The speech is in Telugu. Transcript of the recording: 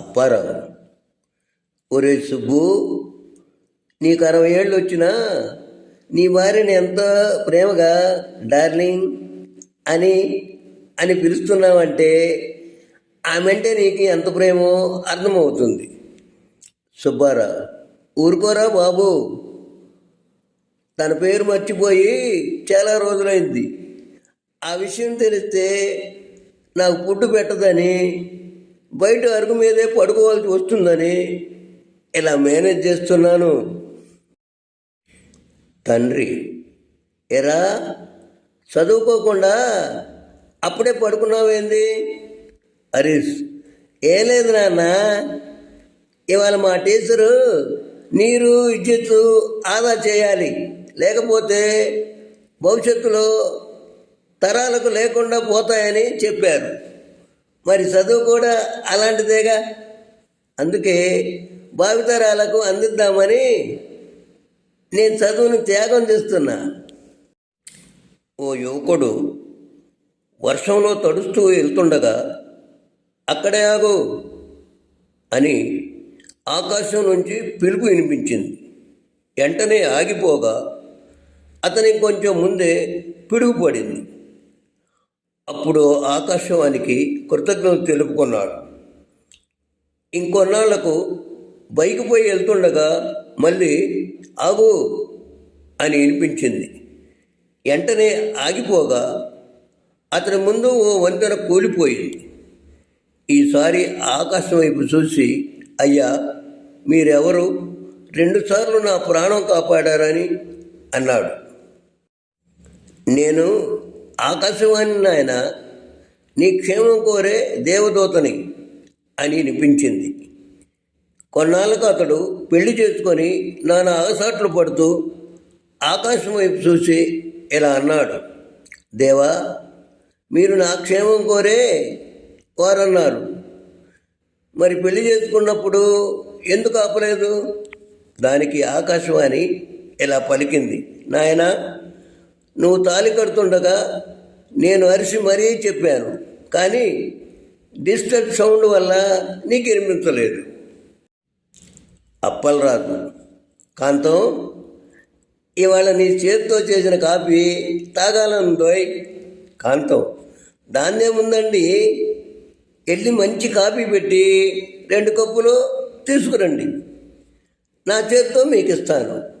అప్పారావు ఒరే సుబ్బు నీకు అరవై ఏళ్ళు వచ్చినా నీ భార్యని ఎంతో ప్రేమగా డార్లింగ్ అని అని పిలుస్తున్నావంటే ఆమెంటే నీకు ఎంత ప్రేమో అర్థమవుతుంది. సుబ్బారా ఊరుకోరా బాబు. తన పేరు మర్చిపోయి చాలా రోజులైంది. ఆ విషయం తెలిస్తే నాకు పుట్టు పెట్టదని బయట అరుగు మీదే పడుకోవాల్సి వస్తుందని ఇలా మేనేజ్ చేస్తున్నాను. తండ్రి ఎరా చదువుకోకుండా అప్పుడే పడుకున్నావేంది? హరీష్ ఏం లేదు నాన్న. ఇవాళ మా టీచరు నీరు విద్యుత్తు ఆదా చేయాలి. లేకపోతే భవిష్యత్తులో తరాలకు లేకుండా పోతాయని చెప్పారు. మరి చదువు కూడా అలాంటిదేగా? అందుకే భావితరాలకు అందిద్దామని నేను చదువుని త్యాగం చేస్తున్నా. ఓ యువకుడు వర్షంలో తడుస్తూ వెళ్తుండగా అక్కడే ఆగు అని ఆకాశం నుంచి పిలుపు వినిపించింది. వెంటనే ఆగిపోగా అతనికి కొంచెం ముందే పిడుగు పడింది. అప్పుడు ఆకాశవానికి కృతజ్ఞతలు తెలుపుకున్నాడు. ఇంకొన్నాళ్ళకు బైక్ పోయి వెళ్తుండగా మళ్ళీ ఆగు అని వినిపించింది. వెంటనే ఆగిపోగా అతని ముందు ఓ వంతెన కూలిపోయింది. ఈసారి ఆకాశం వైపు చూసి అయ్యా మీరెవరు? రెండుసార్లు నా ప్రాణం కాపాడారని అన్నాడు. నేను ఆకాశవాణి నాయన నీ క్షేమం కోరే దేవదూతని అని వినిపించింది. కొన్నాళ్ళకు అతడు పెళ్ళి చేసుకొని నానా అగసాట్లు పడుతూ ఆకాశం వైపు చూసి ఇలా అన్నాడు. దేవా మీరు నా క్షేమం కోరే కోరన్నారు మరి పెళ్ళి చేసుకున్నప్పుడు ఎందుకు ఆపలేదు? దానికి ఆకాశవాణి ఇలా పలికింది. నాయనా నువ్వు తాలి కడుతుండగా నేను అరిసి మరీ చెప్పాను కానీ డిస్టర్బ్ సౌండ్ వల్ల నీకు వినిపించలేదు. అప్పలరాజు కాంతం ఇవాళ నీ చేతితో చేసిన కాఫీ తాగాలనుందోయ్. కాంతం దాన్నేముందండి వెళ్ళి మంచి కాఫీ పెట్టి రెండు కప్పులు తీసుకురండి. నా చేతితో మీకు ఇస్తాను